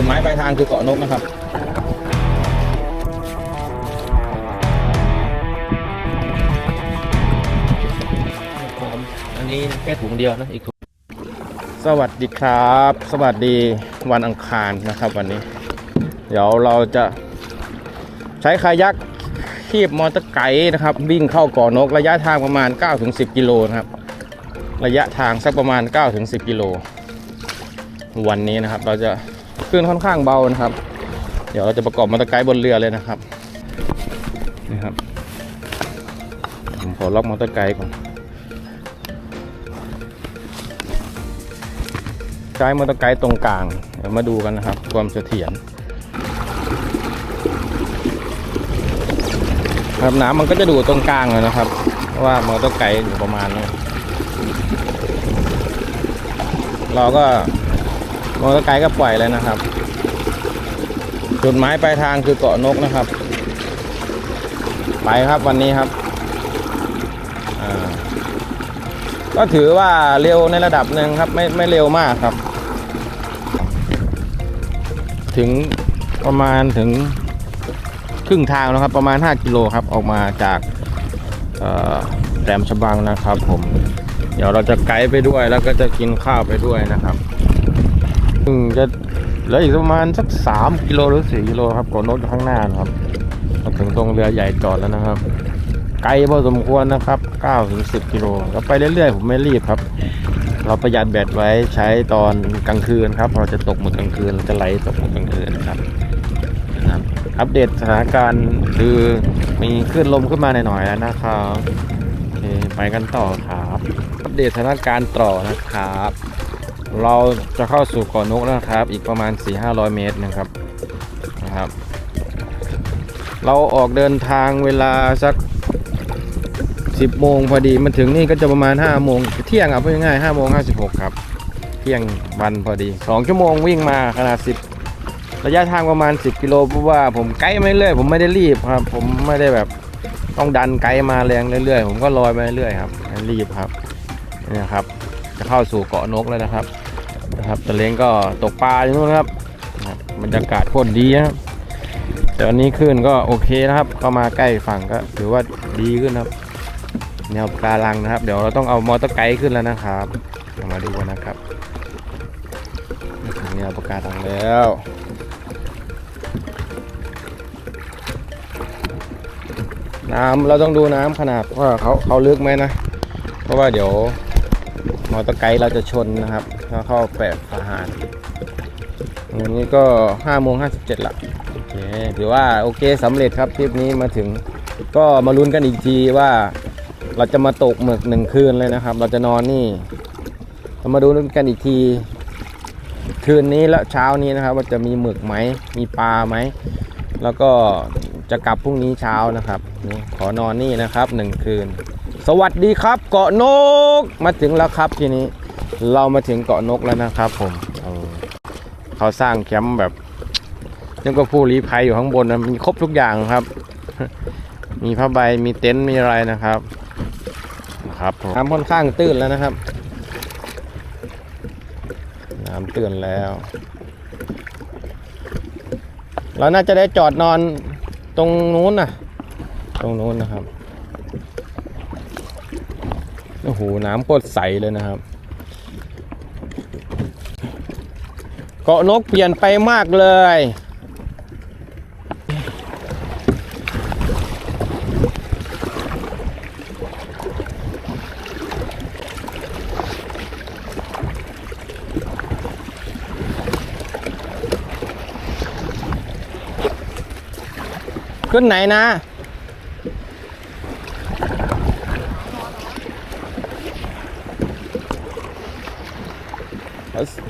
จุดหมายปลายทางคือเกาะนกนะครับอันนี้แค่ถุงเดียวนะอีกถุงสวัสดีครับ สวัสดีวันอังคารนะครับวันนี้ เดี๋ยวเราจะใช้คายักคีบมอเตอร์ไกด์นะครับ วิ่งเข้าเกาะนกระยะทางประมาณ 9-10 กิโลนะครับ ระยะทางสักประมาณ 9-10 กิโล วันนี้นะครับเราจะ ขึ้นค่อนข้างเบานะครับ เดี๋ยวเราจะประกอบมอเตอร์ไกด์บนเรือเลยนะครับนี่ครับผมขอล็อกมอเตอร์ไกด์ก่อนใช้มอเตอร์ไกด์ตรงกลางเดี๋ยวมาดูกันนะครับ ความเสถียรครับน้ำมันก็จะดูตรงกลางเลยนะครับ ว่ามอเตอร์ไกด์อยู่ประมาณนี้เราก็ มอเตอร์ไกด์ก็ปล่อยเลยนะครับ จุดหมายปลายทางคือเกาะนกนะครับ ไปครับวันนี้ครับก็ถือว่าเร็วในระดับหนึ่งครับไม่ไม่เร็วมากครับ ถึงประมาณถึงครึ่งทางแล้วครับ ประมาณ 5 กิโลครับออกมาจากแหลมฉบังนะครับ ผม เดี๋ยวเราจะไกด์ไปด้วยแล้วก็จะกินข้าวไปด้วยนะครับ จะเหลืออีกประมาณสักสามกิโลหรือสี่กิโลครับก่อนรถข้างหน้านะครับมาถึงตรงเรือใหญ่จอดแล้วนะครับ ไกลพอสมควรนะครับ9ถึง10กิโลก็ไปเรื่อยๆผมไม่รีบครับ เราประหยัดแบตไว้ใช้ตอนกลางคืนครับเราจะตกหมึกกลางคืนเราจะไหลตกหมึกกลางคืนครับนะครับอัปเดตสถานการณ์คือมีคลื่นลมขึ้นมาหน่อยๆแล้วนะครับโอเคไปกันต่อครับ อัปเดตสถานการณ์ต่อนะครับ เราจะเข้าสู่เกาะนกแล้วครับ อีกประมาณ 4-500 เมตรนะครับนะครับ เราออกเดินทางเวลาสัก 10 โมงพอดีมันถึงนี่ก็จะประมาณ 5 โมงเที่ยงอะพูดง่ายๆ5โมง56 ครับ เที่ยงวันพอดี 2 ชั่วโมงวิ่งมาขนาด 10 ระยะทางประมาณ 10 กิโลเพราะว่าผมไกด์ไม่เรื่อยผมไม่ได้รีบครับ ผมไม่ได้แบบต้องดันไกด์มาแรงเรื่อยๆ ผมก็ลอยไปเรื่อยครับไม่รีบครับนี่ครับ จะเข้าสู่เกาะนกแล้วนะครับนะครับตะเลงก็ตกปลาอยู่นู่นครับบรรยากาศโคตรดีครับแต่วันนี้ขึ้นก็โอเคนะครับ เข้ามาใกล้ฝั่งก็ถือว่าดีขึ้นครับ แนวปะการังนะครับ เดี๋ยวเราต้องเอามอเตอร์ไกด์ขึ้นแล้วนะครับเดี๋ยวมาดูกันนะครับถึงแนวปะการังแล้วน้ำเราต้องดูน้ำขนาดว่าเขาเขาลึกไหมนะ เพราะว่าเดี๋ยว มอเตอร์ไกด์เราจะชนนะครับถ้าเข้าแปดทหารวันนี้ก็5โมง57ละโอเคถือว่าโอเคสำเร็จครับทริปนี้มาถึง ก็มาลุ้นกันอีกทีว่าเราจะมาตกหมึกหนึ่งคืนเลยนะครับ เราจะนอนนี่เรามาดูกันอีกที คืนนี้และเช้านี้นะครับ ว่าจะมีหมึกไหมมีปลาไหมแล้วก็จะกลับพรุ่งนี้เช้านะครับนี่ขอนอนนี่นะครับหนึ่งคืน สวัสดีครับเกาะนกมาถึงแล้วครับทีนี้ เรามาถึงเกาะนกแล้วนะครับผมเออเขาสร้างแคมป์แบบยังก็ผู้ลี้ภัยอยู่ข้างบนนะมีครบทุกอย่างครับ มีผ้าใบมีเต็นท์มีอะไรนะครับครับน้ำค่อนข้างตื้นแล้วนะครับ น้ำตื้นแล้ว เราน่าจะได้จอดนอนตรงนู้นนะตรงนู้นนะครับ โอ้โห น้ำโคตรใสเลยนะครับ เกาะนกเปลี่ยนไปมากเลย ขึ้นไหนนะ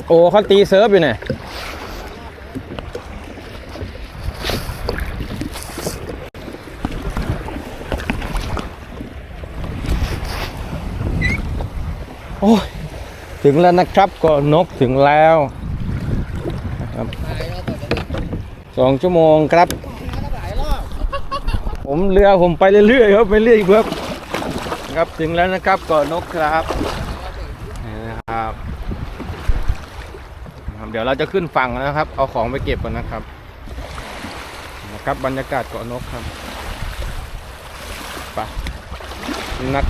โอ้เขาตีเซิร์ฟอยู่เนี่ยโอ้ยถึงแล้วนะครับก็นกถึงแล้วครับสองชั่วโมงครับ ผมเรือผมไปเรื่อยๆครับไปเรื่อยครับ ครับถึงแล้วนะครับกาะนกครับนี่นะครับ ท เดี๋ยวเราจะขึ้นฝั่งแล้วนะครับ เอาของไปเก็บก่อนนะครับ นะครับบรรยากาศเกาะนกครับไปนัก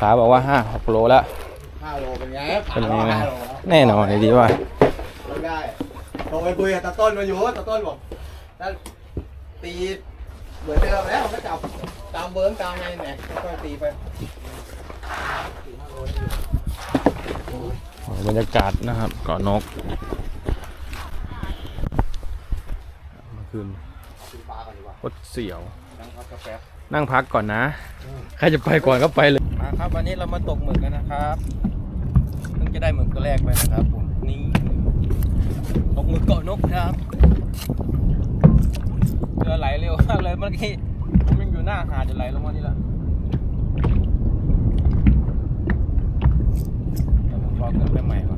ขาบอกว่าห้าหกโลแล้วห้าโลเป็นไงเป็นไงนะห้าโล แน่นอนเลยดีว่าไม่ได้โทรไปคุยกับตาต้นมาอยู่ตาต้นบอกถ้าตีเหมือนเดิมแล้วก็จับตามเบิร์มตามไงเนี่ยค่อยๆตีไปบรรยากาศนะครับเกาะนกเมื่อคืนตีปลากันดีกว่าโคตรเสียวนั่งพักกาแฟนั่งพักก่อนนะ ใครจะไปก่อนก็ไปเลย มาครับ วันนี้เรามาตกหมึกกันนะครับเพิ่ง จะได้หมึกตัวแรกไปนะครับผมนี่ตกหมึกเกาะนกครับเรือไหลเร็วมากเลยเมื่อกี้ผมยังอยู่หน้าหาดจะไหลลงมานี่ละเดี๋ยวผมขอขึ้นไปใหม่ก่อน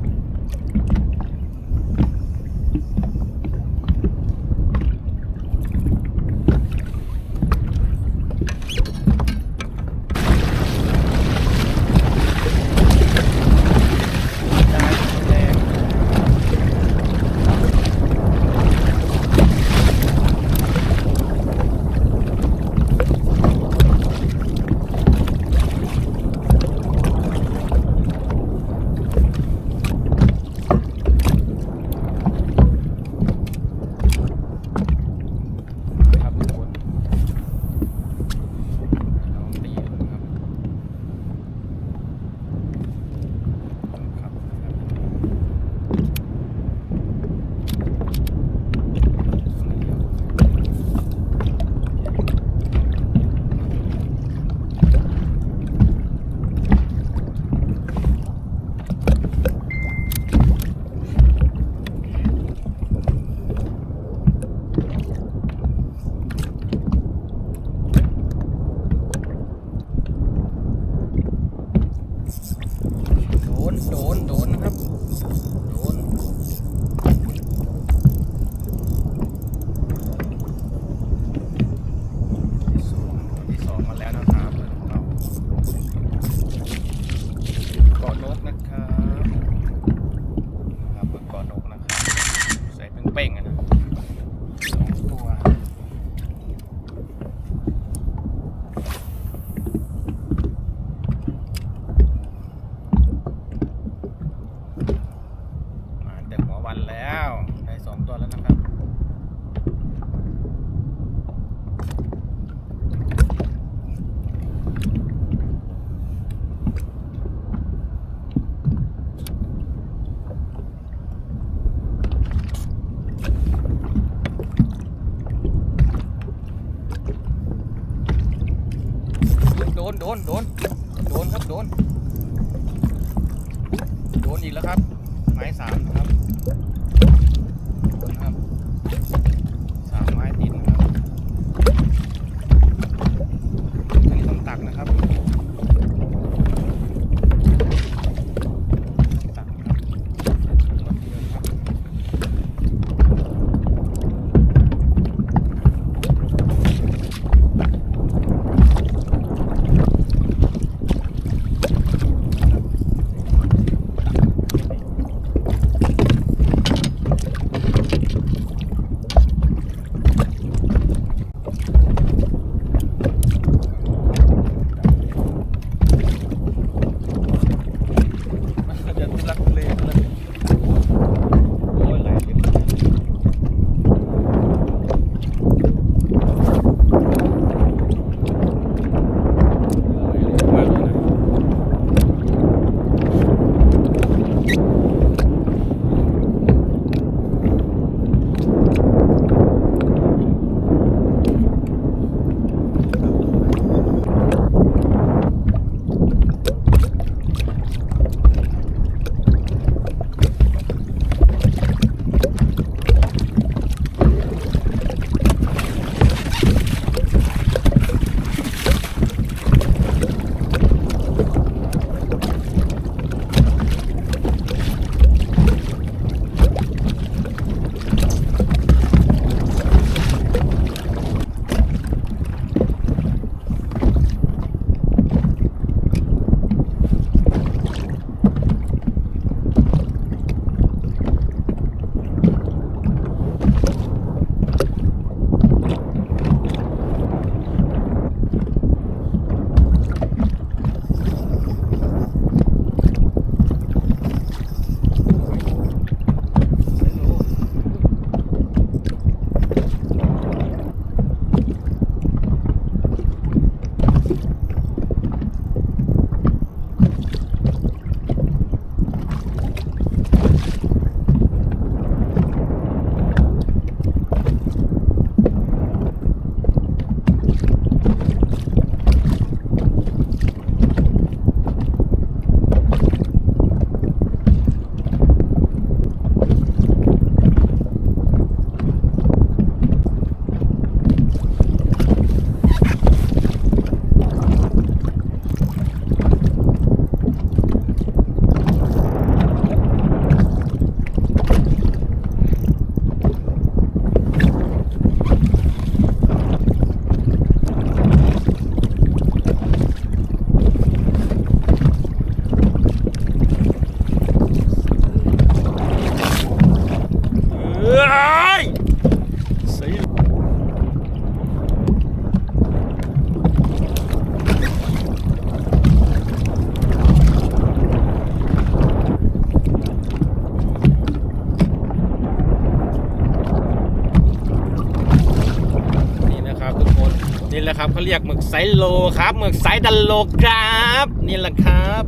รียกหมึกไซโลครับหมึกไซดันโลครับ นี่แหละครับ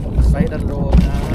หมึกไซดันโลครับ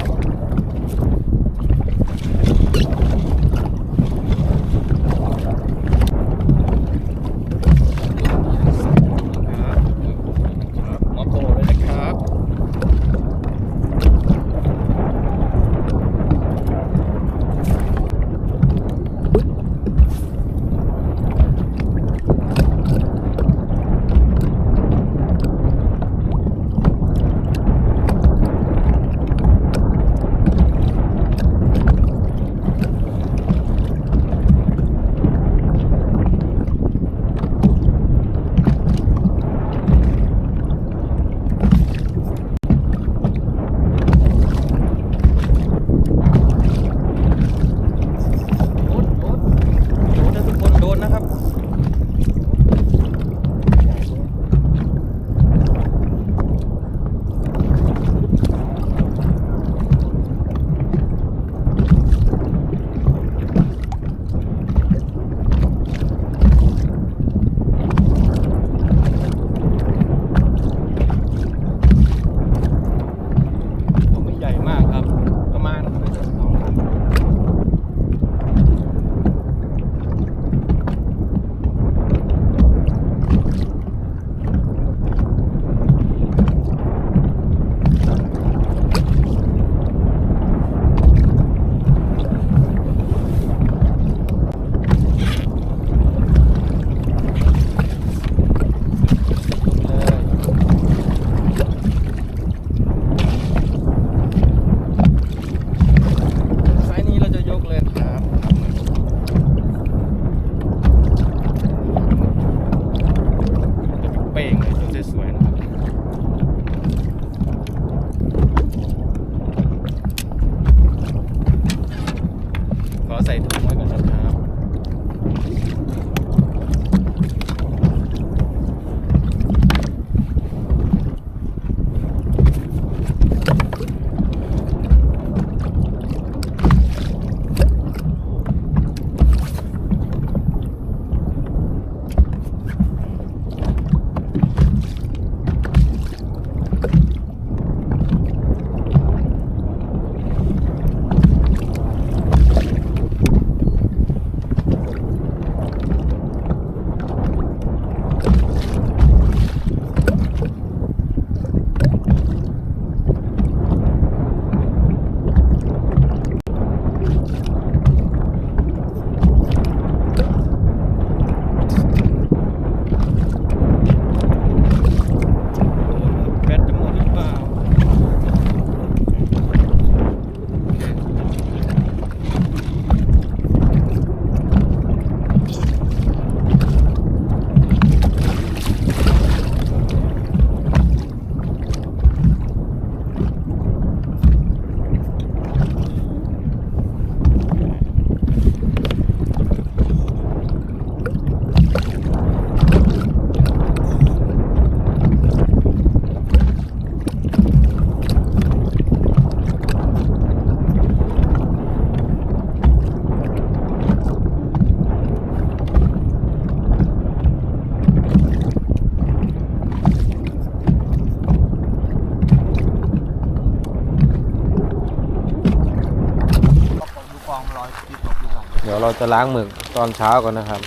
จะล้างหมึกตอนเช้าก่อนนะครับ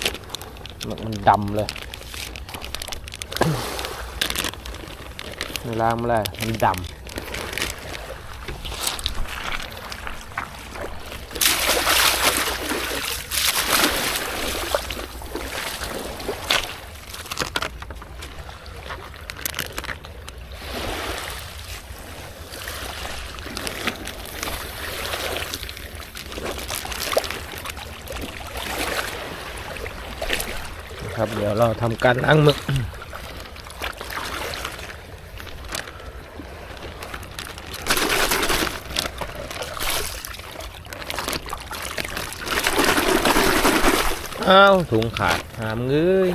หมึกมันดำเลยไม่ล้างไม่ได้มันดำ เราทำการล้างมึกอ้าวถุงขาดหามเงย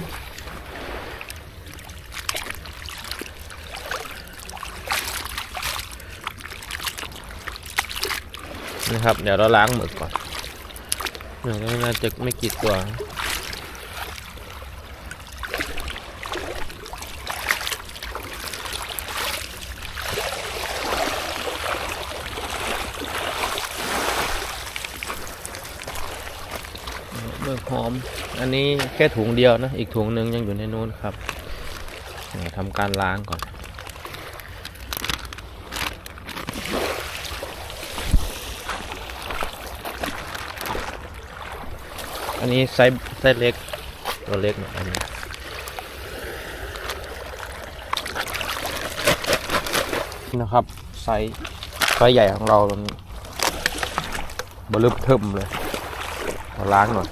นะครับ เดี๋ยวเราล้างหมึกก่อนเดี๋ยวน่าจะไม่กี่ตัว หมึกหอม อันนี้แค่ถุงเดียวนะ อีกถุงหนึ่งยังอยู่ในนู้นครับทำการล้างก่อนอันนี้ไซส์ไซส์เล็กตัวเล็กหน่อยอันนี้นะครับไซส์ไซส์ใหญ่ของเรามันบลึบเทิมเลยล้างหน่อย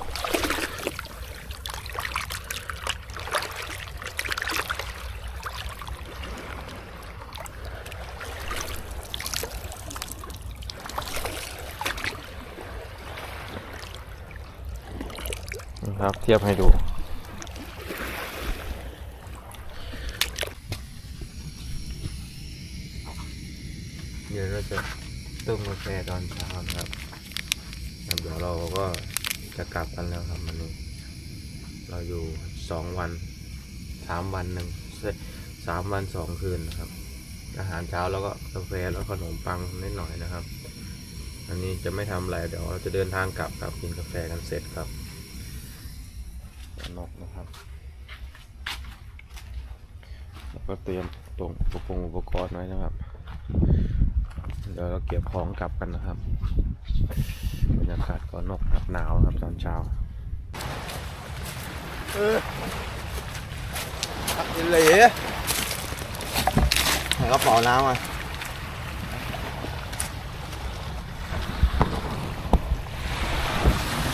นะครับ เทียบให้ดู เดี๋ยวเราจะต้มกาแฟตอนเช้านะครับเดี๋ยวเราก็จะกลับกันแล้วครับวันนี้ เราอยู่สองวันสามวันหนึ่งสามวันสองคืนนะครับ อาหารเช้าแล้วก็กาแฟแล้วขนมปังนิดหน่อยนะครับ อันนี้จะไม่ทำอะไรเดี๋ยวเราจะเดินทางกลับครับกินกาแฟกันเสร็จครับ นกนะครับ แล้วก็เตรียมตรงอุปกรณ์อุปกรณ์ไว้นะครับ เดี๋ยวเราเก็บของกลับกันนะครับ บรรยากาศก็นกครับหนาวครับตอนเช้าเออเหล่หากระเป๋าน้ำมา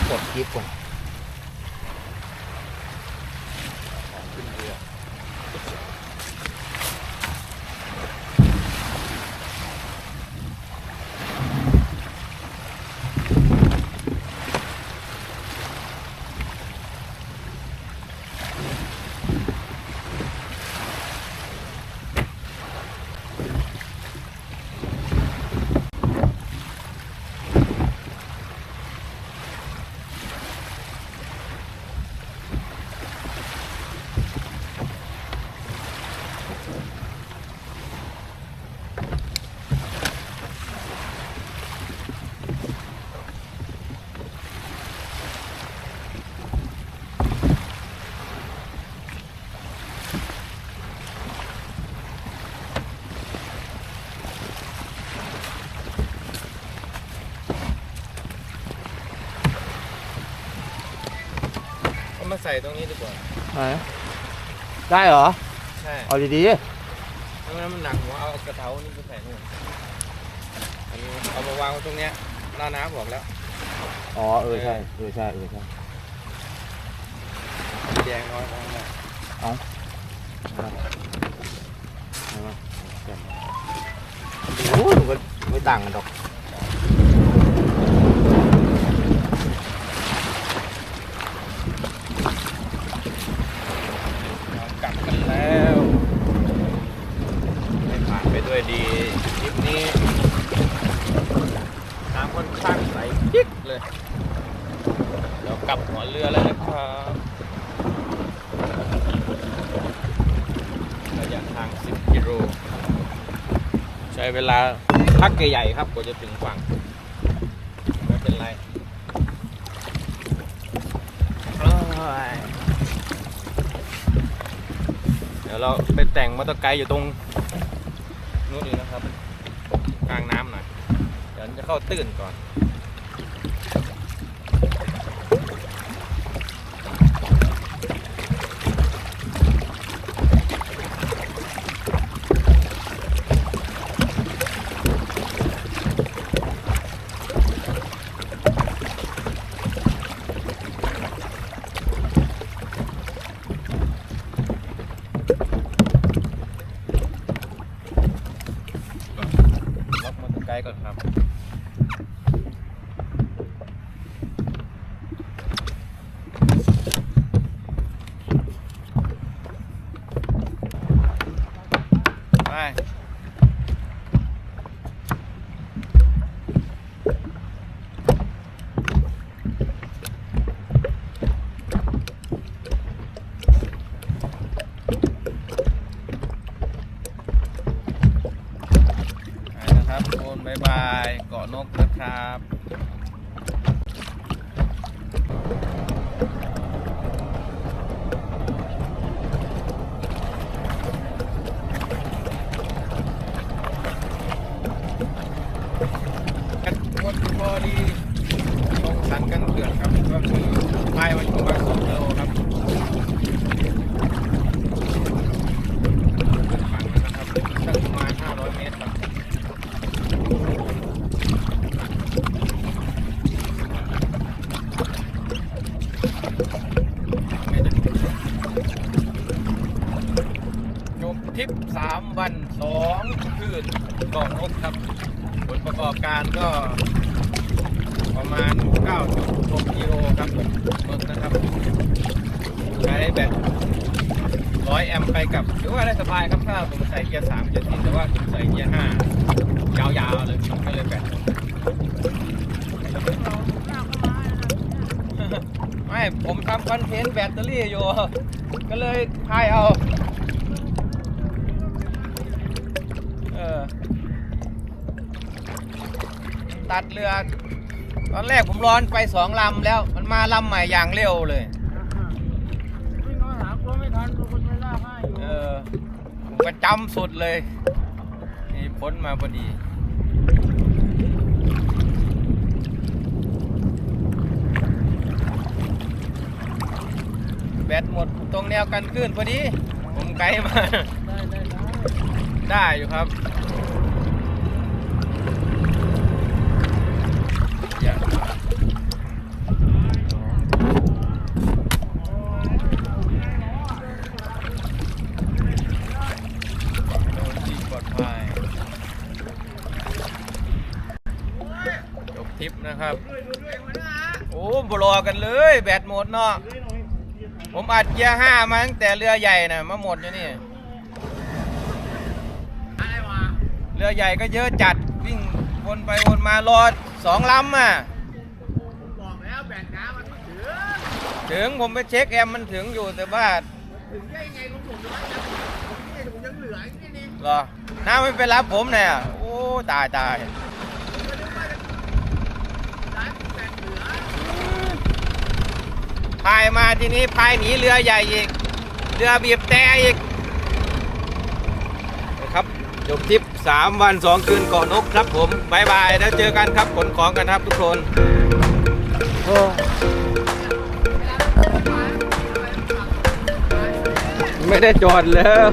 กดคลิปก่อน มาใส่ตรงนี้ดีกว่าได้เหรอ ใช่เอาดีเพราะงั้นมันหนักหัวเอากระเท้านี่ไปใส่นู่นอันนี้เอามาวางไว้ตรงเนี้ยหน้าน้ำบอกแล้ว ๆ อ๋อเออใช่เออใช่เออใช่ แดงน้อยมากเลยโอ้ยมันไม่ต่างกันหรอก เรากลับกันแล้วไม่ผ่านไปด้วยดีทริปนี้น้ำค่อนข้างใสยิกเลย เดี๋ยวกลับหัวเรือแล้วนะครับระยะทาง 10 กิโล ใช้เวลาพักใหญ่ๆครับกว่าจะถึงฝั่งไม่เป็นไรเดี๋ยวเราไปแต่งมอเตอร์ไกด์อยู่ตรงนู้นอีกนะครับกลางน้ำหน่อยเดี๋ยวจะเข้าตื้นก่อน ล็อกมอเตอร์ไกด์ก่อนครับ ไป ไปนะครับทุกคนบายบายเกาะนกนะครับาร กันเขื่อนครับก็คือพายมาอยู่ประมาณสองกิโลครับฝั่งนะครับสักประมาณ500 เมตรครับ จบทริปสามวันสองคืนก่อนอกครับ ผลประกอบการก็ประมาณ 9.6กิโลครับรถนะครับ ใช้แบต100 แอมป์ไปกับถือว่าได้สบายครับ ถ้าผมใส่เกียร์3เกียร์4แต่ว่าผมใส่เกียร์5ยาวๆเลยมันก็เลยแบต ไม่ผมทำคอนเทนต์แบตเตอรี่อยู่ ก็เลยพายเอา เออ ตัดเรือ ตอนแรกผมร้อนไปสองลำแล้ว มันมาลำใหม่อย่างเร็วเลย วิ่งมาหาตัวไม่ทันตัวคนไม่ล่าให้อยู่ เออ ผมก็จำสุดเลย นี่พ้นมาพอดี แบตหมดตรงแนวกันคลื่นพอดี ผมไกลมา ได้ได้ได้อยู่ครับจบทริปนะครับ โอ้บรอกันเลย แบตหมดเนาะ ผมอัดเกียร์ห้ามาตั้งแต่เรือใหญ่นะมาหมดอยู่นี่อะไรวะเรือใหญ่ก็เยอะจัดวิ่งวนไปวนมารอสองลำอะผมบอกแล้วแบตน้ำมันไม่ถึงถึงผมไปเช็คแอมมันถึงอยู่แต่ว่าถึงได้ยังไงของผมร้อยจังผมนี่ผมยังเหลืออีกนิดนึงเหรอน้าไม่ไปรับผมเนี่ยโอ้ตายตาย ผมก็นึกว่าจะร้านแบตเหลือ พายมาทีนี้พายหนีเรือใหญ่อีก เรือบีบแต่อีกนะครับจบทริป3 วัน 2 คืนเกาะนกครับผมบายบาย แล้วเจอกันครับขนของกันครับทุกคนโอ้ไม่ได้จอดแล้ว